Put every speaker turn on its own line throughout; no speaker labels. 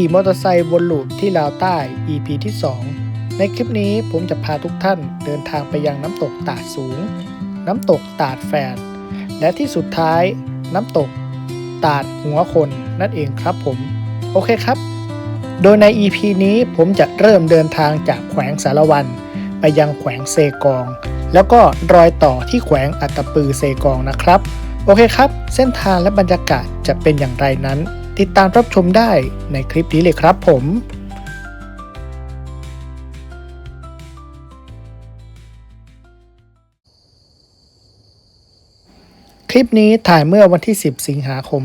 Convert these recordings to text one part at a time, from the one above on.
ขี่มอเตอร์ไซค์วนลูปที่ลาวใต้ EP ที่ 2 ในคลิปนี้ผมจะพาทุกท่านเดินทางไปยังน้ำตกตาดสูง น้ำตกตาดแฝด และที่สุดท้ายน้ำตกตาดหัวคนนั่นเองครับผม โอเคครับ โดยใน EP นี้ผมจะเริ่มเดินทางจากแขวงสารวัน ไปยังแขวงเซกอง แล้วก็รอยต่อที่แขวงอัตตปือเซกองนะครับ โอเคครับ เส้นทางและบรรยากาศจะเป็นอย่างไรนั้น ติดตามรับชมได้ในคลิปนี้เลยครับผมคลิปนี้ถ่ายเมื่อวันที่ 10 สิงหาคม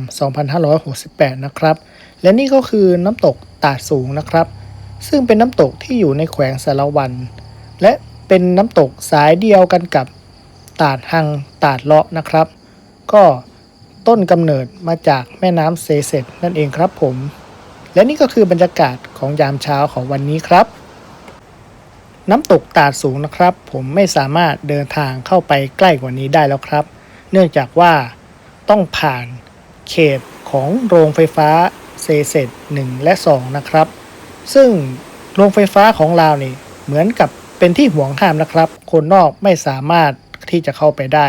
2568 นะครับ และนี่ก็คือน้ำตกตาดสูงนะครับ ซึ่งเป็นน้ำตกที่อยู่ในแขวงสารวัน และเป็นน้ำตกสายเดียวกันกับตาดหังตาดเลาะนะครับ ก็ ต้นกำเนิดมาจากแม่น้ำเซเซตนั่นเองครับผม และนี่ก็คือบรรยากาศของยามเช้าของวันนี้ครับ น้ำตกตาดสูงนะครับ ผมไม่สามารถเดินทางเข้าไปใกล้กว่านี้ได้แล้วครับ เนื่องจากว่าต้องผ่านเขตของโรงไฟฟ้าเซเซต1และ2 นะครับ ซึ่งโรงไฟฟ้าของเรานี่เหมือนกับเป็นที่ห่วงห้ามนะครับ คนนอกไม่สามารถ ที่จะเข้าไปได้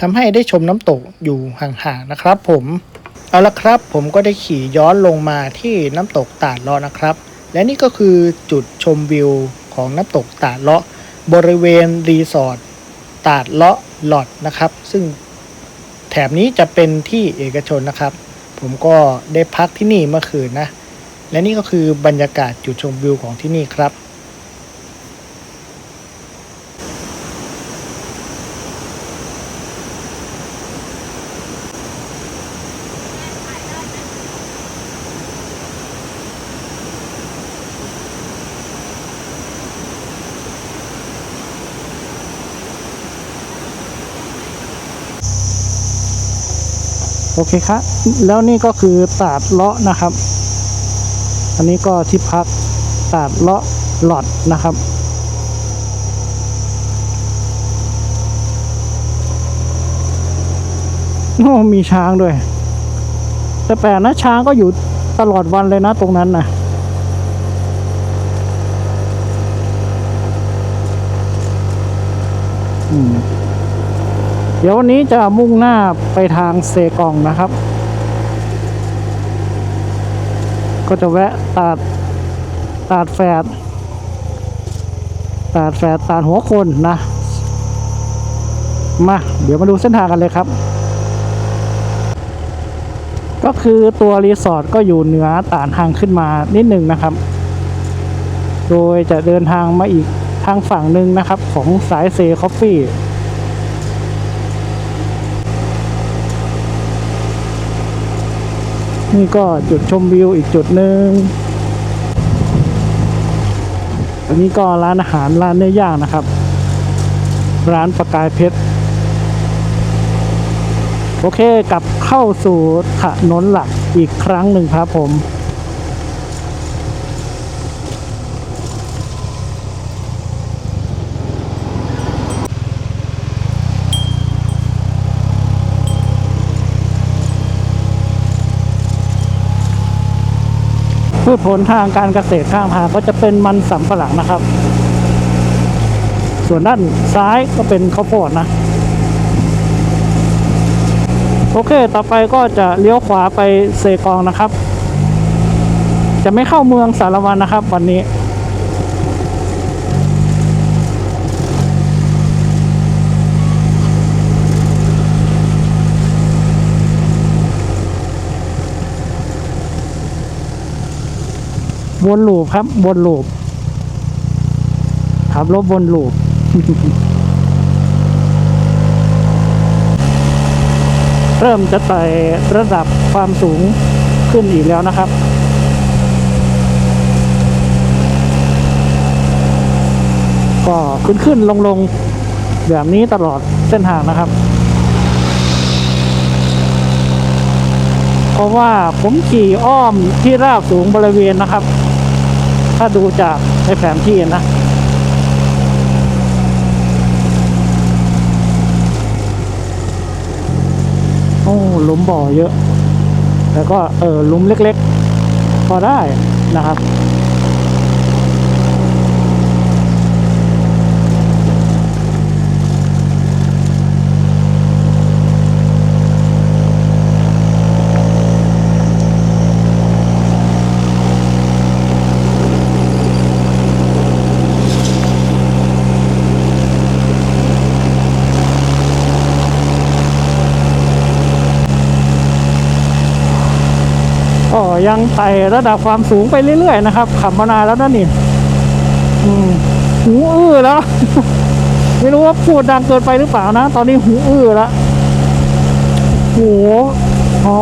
ทำให้ได้ชมน้ำตกอยู่ห่างๆนะครับผมเอาละครับผมก็ได้ขี่ย้อนลงมาที่น้ำตกตาดเลาะนะครับ และนี่ก็คือจุดชมวิวของน้ำตกตาดเลาะบริเวณรีสอร์ทตาดเลาะหลอดนะครับ ซึ่งแถบนี้จะเป็นที่เอกชนนะครับ ผมก็ได้พักที่นี่เมื่อคืนนะ และนี่ก็คือบรรยากาศจุดชมวิวของที่นี่ครับ โอเคครับ แล้วนี่ก็คือตาดเลาะนะครับ อันนี้ก็ที่พักตาดเลาะหลอดนะครับ โอ้มีช้างด้วย แต่แปลกนะช้างก็อยู่ตลอดวันเลยนะตรงนั้นนะอืม เดี๋ยววันนี้จะมุ่งหน้าไปทางเซกองนะครับ ก็จะแวะตาดตาดแฝดตาดแฝดตาดหัวคนนะ มา เดี๋ยวมาดูเส้นทางกันเลยครับ ก็คือตัวรีสอร์ทก็อยู่เหนือตาดทางขึ้นมานิดหนึ่งนะครับ โดยจะเดินทางมาอีกทางฝั่งหนึ่งนะครับ ของสายเซคอฟฟี่ นี่ก็จุดชมวิวอีกจุดหนึ่งอันนี้ก็ร้านอาหารร้านเนื้อย่างนะครับ ร้านประกายเพชร โอเคกลับเข้าสู่ถนนหลักอีกครั้งหนึ่งครับผม พืชผลทางการเกษตรข้างทางก็จะเป็นมันสำปะหลังนะครับ ส่วนด้านซ้ายก็เป็นข้าวโพดนะ โอเค ต่อไปก็จะเลี้ยวขวาไปเซกองนะครับ จะไม่เข้าเมืองสารวันนะครับ วันนี้ วนลูปครับวนลูปขับรถวนลูปเริ่มจะไต่ระดับความสูงขึ้นอีกแล้วนะครับ ก็ขึ้นขึ้นลงลงแบบนี้ตลอดเส้นทางนะครับ เพราะว่าผมขี่อ้อมที่ราบสูงบริเวณนะครับ ถ้าดูจากในแผนที่นะ โอ้หลุมบ่อเยอะ แล้วก็เออหลุมเล็กๆ
พอได้นะครับ ก็ ยังไต่ระดับความสูงไปเรื่อยๆนะครับขับมานานแล้วนั่นนี่หูอื้อแล้วไม่รู้ว่าพูดดังเกินไปหรือเปล่านะ ตอนนี้หูอื้อแล้วโหอ๋อ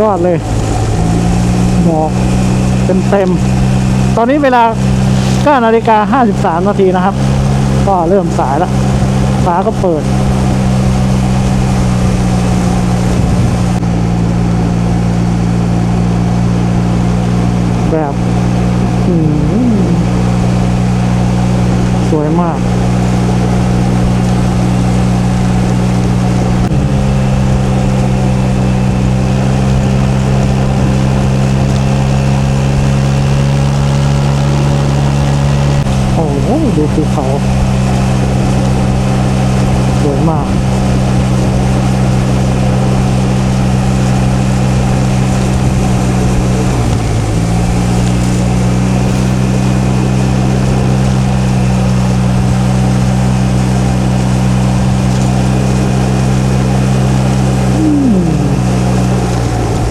ยอดเลยหมอกเต็มๆตอนนี้เวลา9นาฬิกา53นาทีนะครับ ก็เริ่มสายแล้วฟ้าก็เปิด แบบสวยมาก โอ้โหดูภูเขา สวยมาก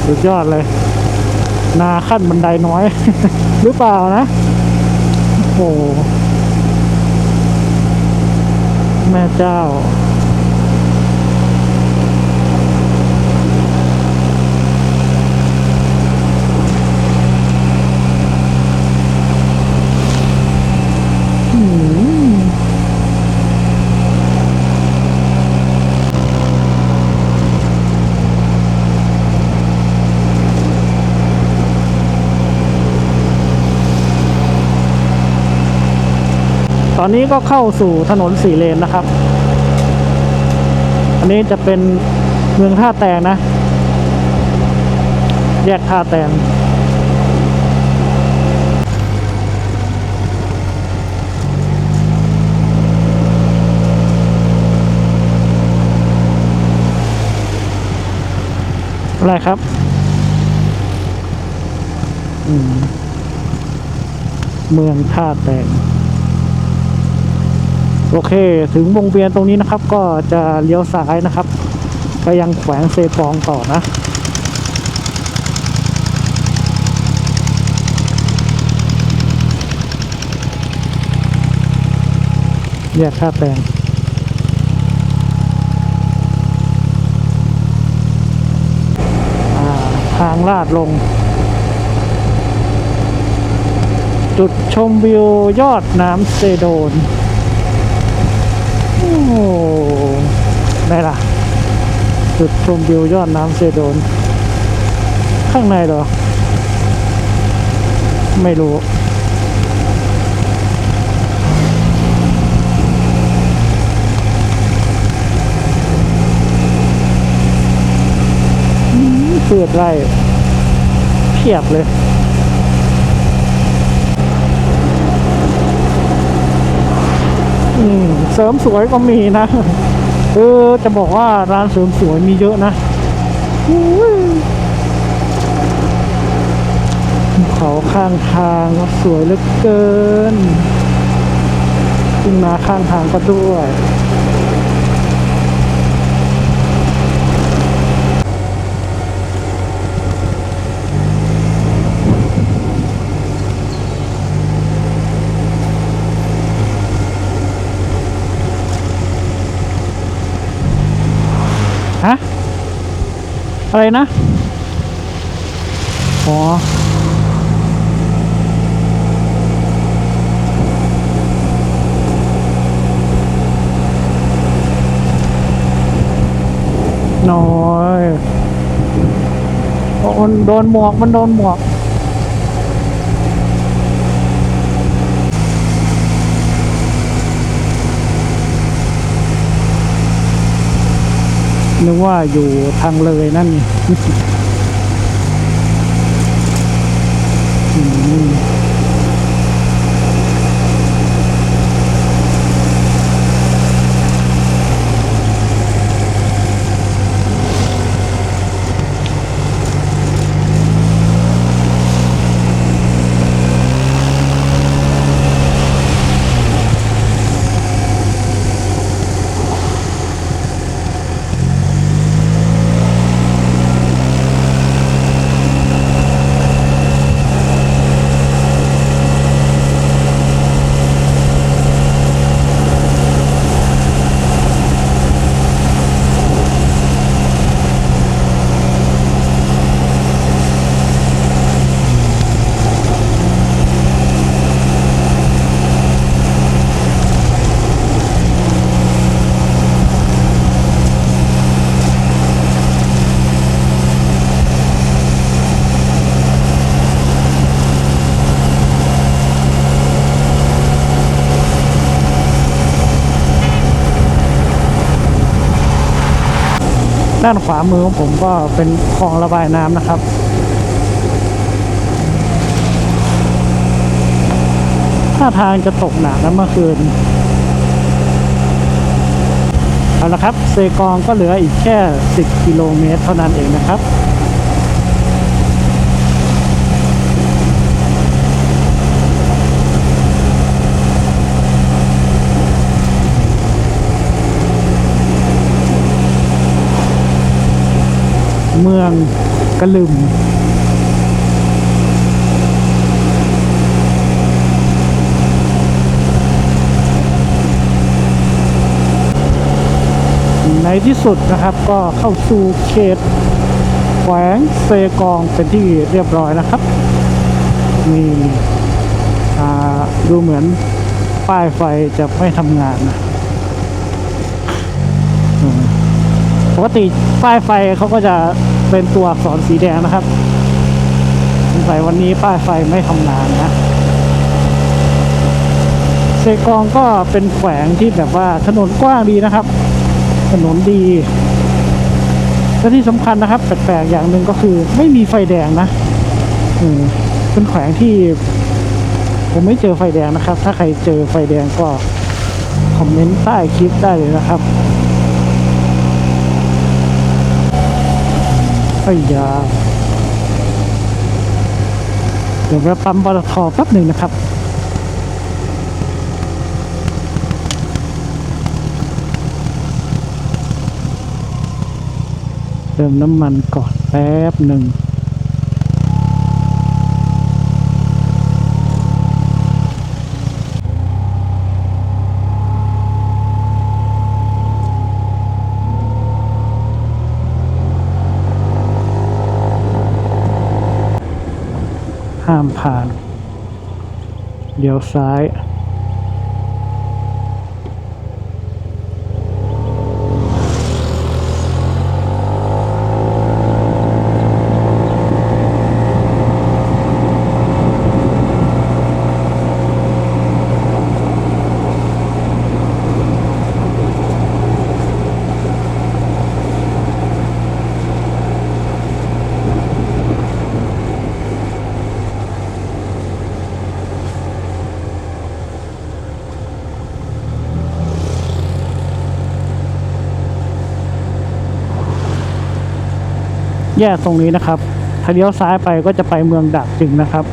สุด ยอดเลย นาขั้นบันไดน้อย หรือเปล่านะ โอ้แม่เจ้า อนนี้ก็เข้าสู่ถนนสี่เลนนะครับ อันนี้จะเป็นเมืองท่าแตงนะ แยกท่าแตงอะไรครับ เมืองท่าแตง โอเค ถึงวงเวียนตรงนี้นะครับ ก็จะเลี้ยวซ้ายนะครับ ไปยังแขวงเซฟองต่อนะแยกท่าแปลงาทางลาดลง จุดชมวิวยอดน้ำเซโดน ได้ล่ะ จุดชมวิวยอดน้ำเซโดน ข้างในหรอ ไม่รู้อืมเปืดไร่เพียบเลย อืม เสริมสวยก็มีนะเออจะบอกว่าร้านเสริมสวยมีเยอะนะอุ้ยเขาข้างทางสวยเหลือเกินทุ่งนาข้างทางก็ด้วย อะไรนะ อ๋อ น้อยโอ้มันโดนหมวก มันโดนหมวก นึกว่าอยู่ทางเลยนั่นนี่ ด้านขวามือของผมก็เป็นคลองระบายน้ำนะครับ ถ้าทางจะตกหนักนะเมื่อคืน เอาละครับ เซกองก็เหลืออีกแค่ 10 กิโลเมตรเท่านั้นเองนะครับ เมืองกระลึมในที่สุดนะครับก็เข้าสู่เขตแขวงเซกองเป็นที่เรียบร้อยนะครับ มีดูเหมือนป้ายไฟจะไม่ทำงานนะ ปกติป้ายไฟเขาก็จะเป็นตัวอักษรสีแดงนะครับสงสัยวันนี้ป้ายไฟไม่ทำงานนะเซกองก็เป็นแขวงที่แบบว่าถนนกว้างดีนะครับ ถนนดีและที่สำคัญนะครับ แปลกๆอย่างหนึ่งก็คือไม่มีไฟแดงนะอืมเป็นแขวงที่ผมไม่เจอไฟแดงนะครับ ถ้าใครเจอไฟแดงก็คอมเมนต์ใต้คลิปได้เลยนะครับ ไอ้ยาเดี๋ยวเราปั๊มปตทแป๊บหนึ่งนะครับเติมน้ำมันก่อนแป๊บหนึ่งามผ่าน เดี๋ยวซ้าย แยกตรงนี้นะครับ ถ้าเลี้ยวซ้ายไปก็จะไปเมืองดักจึงนะครับ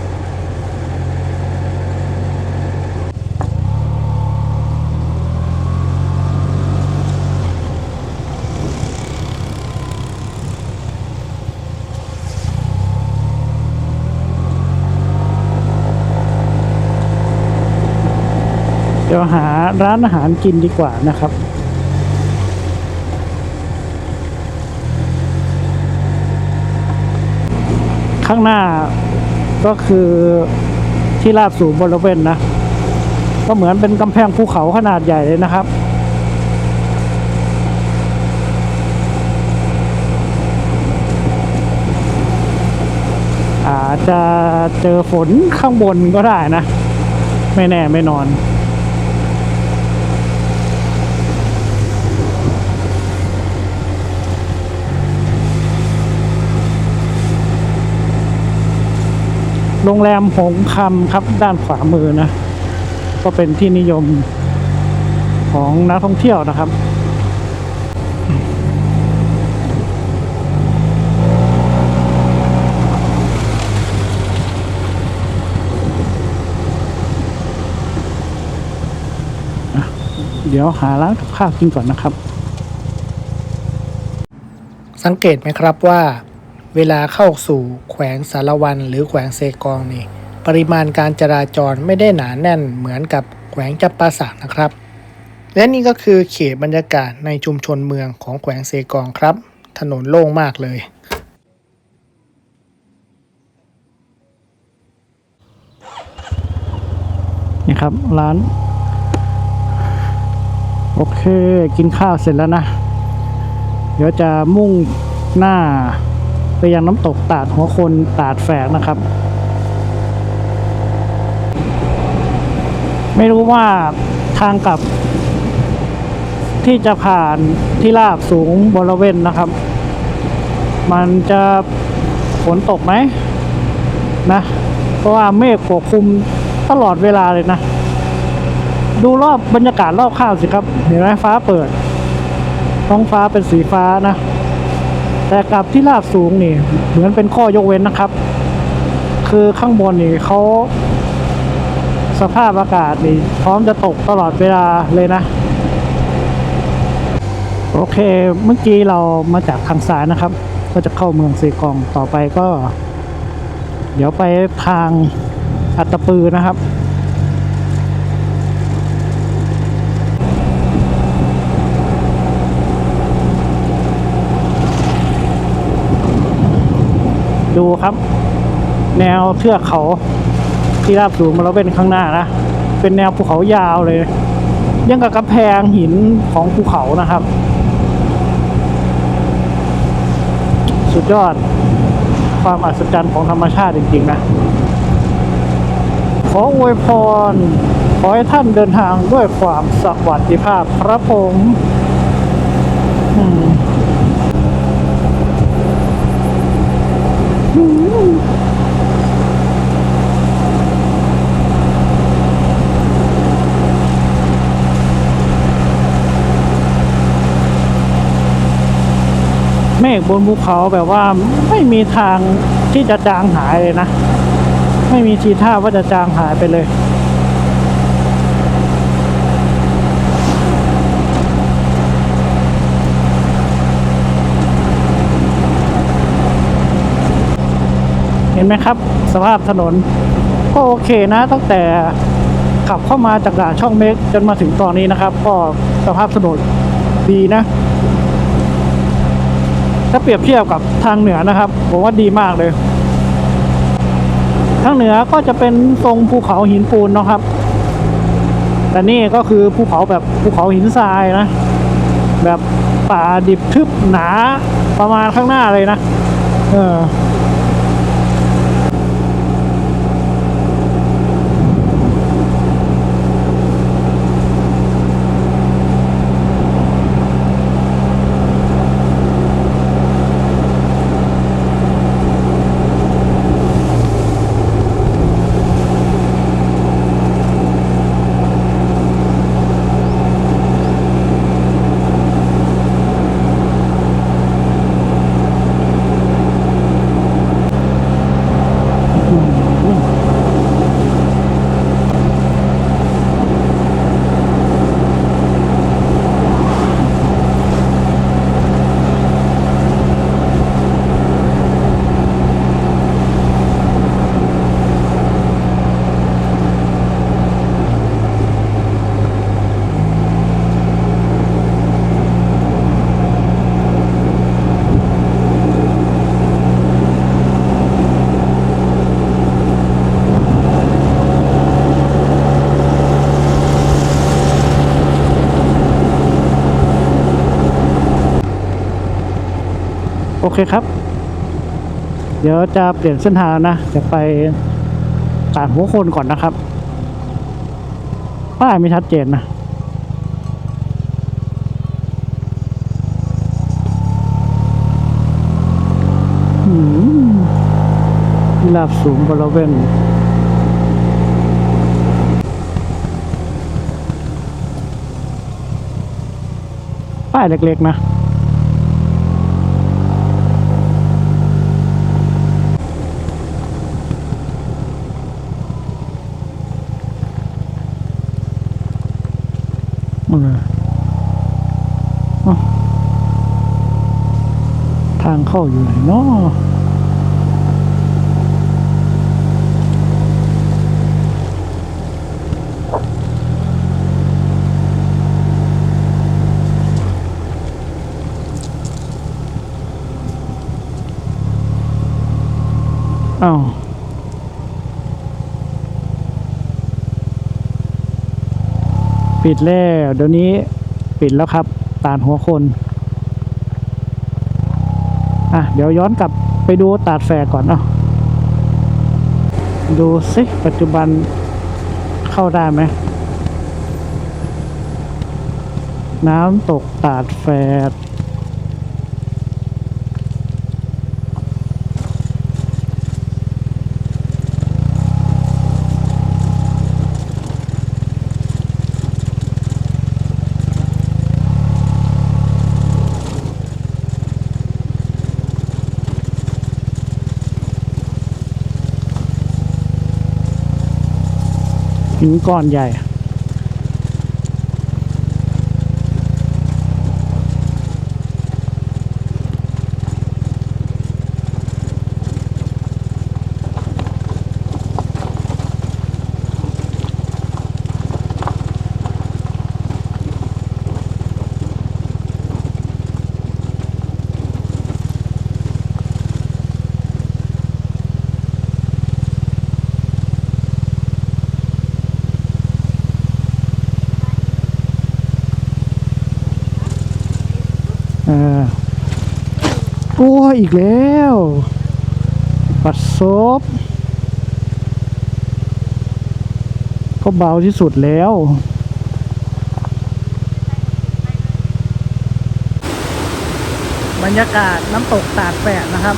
เดี๋ยวหาร้านอาหารกินดีกว่านะครับ ข้างหน้าก็คือที่ราบสูงบริเวณนะ ก็เหมือนเป็นกำแพงภูเขาขนาดใหญ่เลยนะครับ อาจจะเจอฝนข้างบนก็ได้นะ ไม่แน่ไม่นอน โรงแรมหงคำครับด้านขวามือนะ ก็เป็นที่นิยมของนักท่องเที่ยวนะครับเดี๋ยวหาร้านกับข้าวกินก่อนนะครับ
สังเกตไหมครับว่า เวลาเข้าสู่แขวงสารวันหรือแขวงเซกองนี่ ปริมาณการจราจรไม่ได้หนาแน่นเหมือนกับแขวงจับปาสักนะครับ และนี่ก็คือเขตบรรยากาศในชุมชนเมืองของแขวงเซกองครับ ถนนโล่งมากเลย
นี่ครับร้าน โอเค กินข้าวเสร็จแล้วนะ เดี๋ยวจะมุ่งหน้า ไปยังน้ำตกตาดหัวคนตาดแฝกนะครับ ไม่รู้ว่าทางกลับ ที่จะผ่านที่ราบสูงบริเวณนะครับ มันจะฝนตกไหมนะ เพราะว่าเมฆปกคลุมตลอดเวลาเลยนะ ดูรอบบรรยากาศรอบข้าวสิครับ เห็นไหมฟ้าเปิด ท้องฟ้าเป็นสีฟ้านะ แต่กับที่ราบสูงนี่เหมือนเป็นข้อยกเว้นนะครับ คือข้างบนนี่เขาสภาพอากาศนี่พร้อมจะตกตลอดเวลาเลยนะ โอเคเมื่อกี้เรามาจากทางซ้ายนะครับ ก็จะเข้าเมืองเซกองต่อไปก็ เดี๋ยวไปทางอัตตปือนะครับ ดูครับ แนวเทือกเขาที่ราบสูงมาแล้วเป็นข้างหน้านะเป็นแนวภูเขายาวเลย ยังกับกำแพงหินของภูเขานะครับ สุดยอดความอัศจรรย์ของธรรมชาติจริง ๆ นะ ขออวยพร ขอให้ท่านเดินทางด้วยความสวัสดิภาพครับผมอืม เมฆบ นภูเขาแบบว่าไม่มีทางที่จะจางหายเลยนะ ไม่มีทีท่าว่าจะจางหายไปเลยเห็นไหมครับ สภาพถนน ก็โอเคนะ ตั้งแต่ขับเข้ามาจากด่านช่องเมกจนมาถึงตอนนี้นะครับ ก็สภาพถนนดีนะ ถ้าเปรียบเทียบกับทางเหนือนะครับผมว่าดีมากเลย ทางเหนือก็จะเป็นทรงภูเขาหินปูนเนาะครับ แต่นี่ก็คือภูเขาแบบภูเขาหินทรายนะ แบบป่าดิบทึบหนาประมาณข้างหน้าเลยนะ เออ เคครับ เดี๋ยวจะเปลี่ยนเส้นทางนะ จะไปตาดหัวคนก่อนนะครับ ป้ายไม่ชัดเจนนะหลาบสูงบริเวณป้ายเล็กๆนะ เออเอ้าทาง เข้าอยู่ไหนเนาะอ้าวปิดแล้วเดี๋ยวนี้ปิดแล้วครับตาดหัวคน อะ เดี๋ยวย้อนกลับไปดูตาดแฝกก่อนเนาะดูสิปัจจุบันเข้าได้ไหม น้ำตกตาดแฝด หินก้อนใหญ่ โอ้ยอีกแล้วปัดซบก็เบาที่สุดแล้ว บรรยากาศน้ำตกตาดแปดนะครับ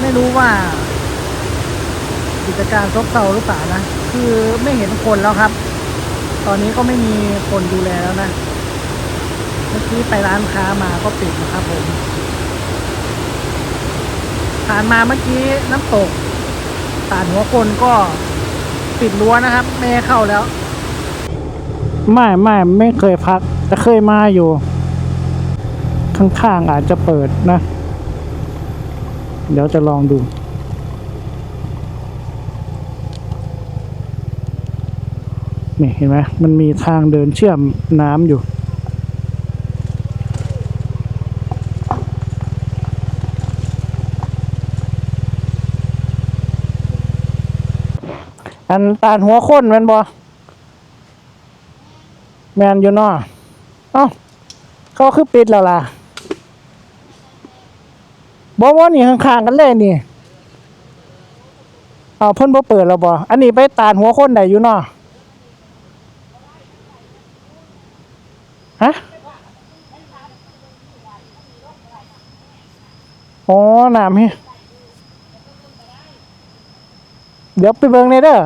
ไม่รู้ว่า กิจการซบเซาหรือเปล่านะ คือไม่เห็นคนแล้วครับ ตอนนี้ก็ไม่มีคนดูแลแล้วนะี้ไปร้านค้ามาก็ปิดนะครับผมผ่านมาเมื่อกี้น้ำตกตาดหัวคนก็ปิดรั้วนะครับ ไม่เข้าแล้ว ไม่ไม่ไม่เคยพัก แต่เคยมาอยู่ ข้างๆอาจจะเปิดนะ เดี๋ยวจะลองดูนี่เห็นไหมมันมีทางเดินเชื่อมน้ำอยู่ อันตาดหัวค้นแมนบ่แมนอยู่นาะเอ้าเขาคือปิดแล้วล่ะบ่ว่านี่ข้างๆกันเลยนี่เอาเพิ่นบ่เปิดแล้วบ่อันนี้ไปตาดหัวค้นได้อยู่เนาะฮะอ๋อน้ำเฮ้ เดี๋ยวไปเบิ่งในเด้อ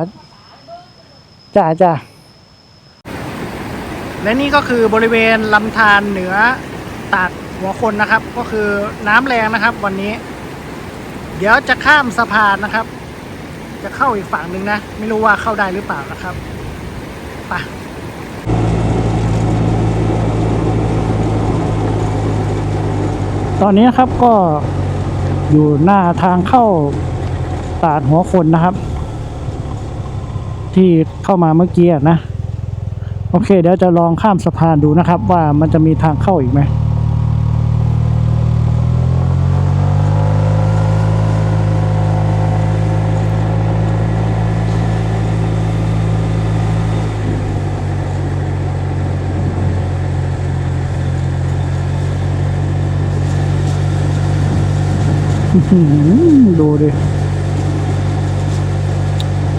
จ้าจ้าและนี่ก็คือบริเวณลำธารเหนือตาดหัวคนนะครับ ก็คือน้ำแรงนะครับ วันนี้ เดี๋ยวจะข้ามสะพานนะครับ จะเข้าอีกฝั่งหนึ่งนะ ไม่รู้ว่าเข้าได้หรือเปล่านะครับไปตอนนี้นะครับก็อยู่หน้าทางเข้าตาดหัวคนนะครับ ที่เข้ามาเมื่อกี้นะ โอเค เดี๋ยวจะลองข้ามสะพานดูนะครับ ว่ามันจะมีทางเข้าอีกไหมดูดิ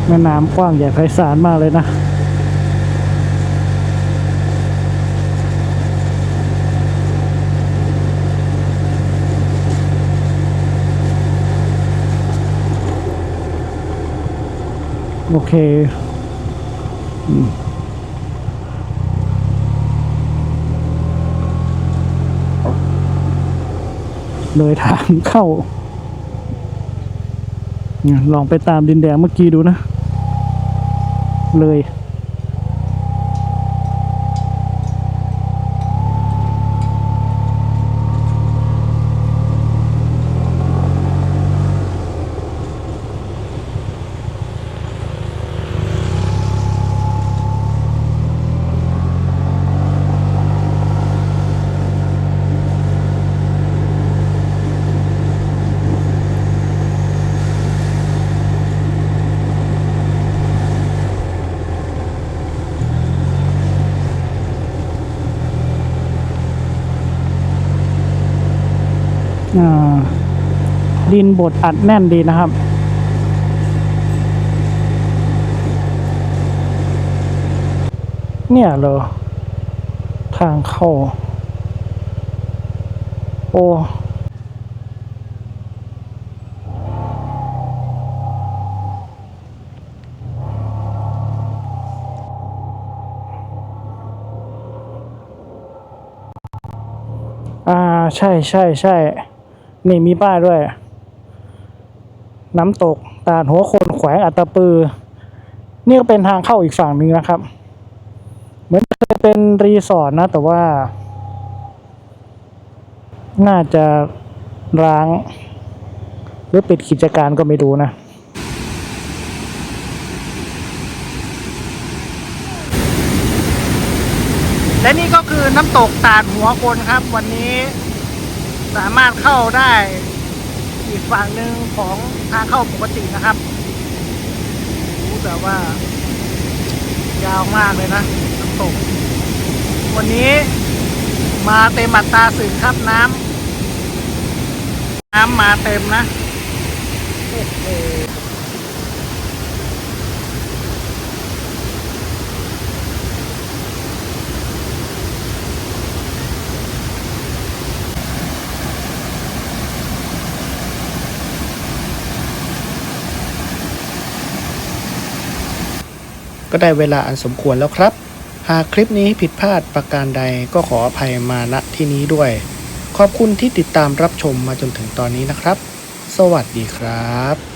แม่น้ำกว้างใหญ่ไพศาลมากเลยนะโอเคเลยทางเข้า ลองไปตามดินแดงเมื่อกี้ดูนะ เลย อ่า ดินบดอัดแน่นดีนะครับเนี่ยเหรอทางเข้า โอ้อ่า ใช่ใช่ใช่นี่มีป้ายด้วย น้ำตกตาดหัวคนแขวงอัตตปือ นี่ก็เป็นทางเข้าอีกฝั่งหนึ่งนะครับ เหมือนจะเป็นรีสอร์ทนะ แต่ว่า น่าจะร้าง หรือปิดกิจการก็ไม่รู้นะ
และนี่ก็คือน้ำตกตาดหัวคนครับ วันนี้สามารถเข้าได้ อีกฝั่งหนึ่งของทางเข้าปกตินะครับรู้แต่ว่า ยาวมากเลยนะน้ำตก วันนี้มาเต็มอัตราสึกครับน้ำน้ำมาเต็มนะโอ้โห ก็ได้เวลาอันสมควรแล้วครับ หากคลิปนี้ผิดพลาดประการใดก็ขออภัยมาณที่นี้ด้วย ขอบคุณที่ติดตามรับชมมาจนถึงตอนนี้นะครับ สวัสดีครับ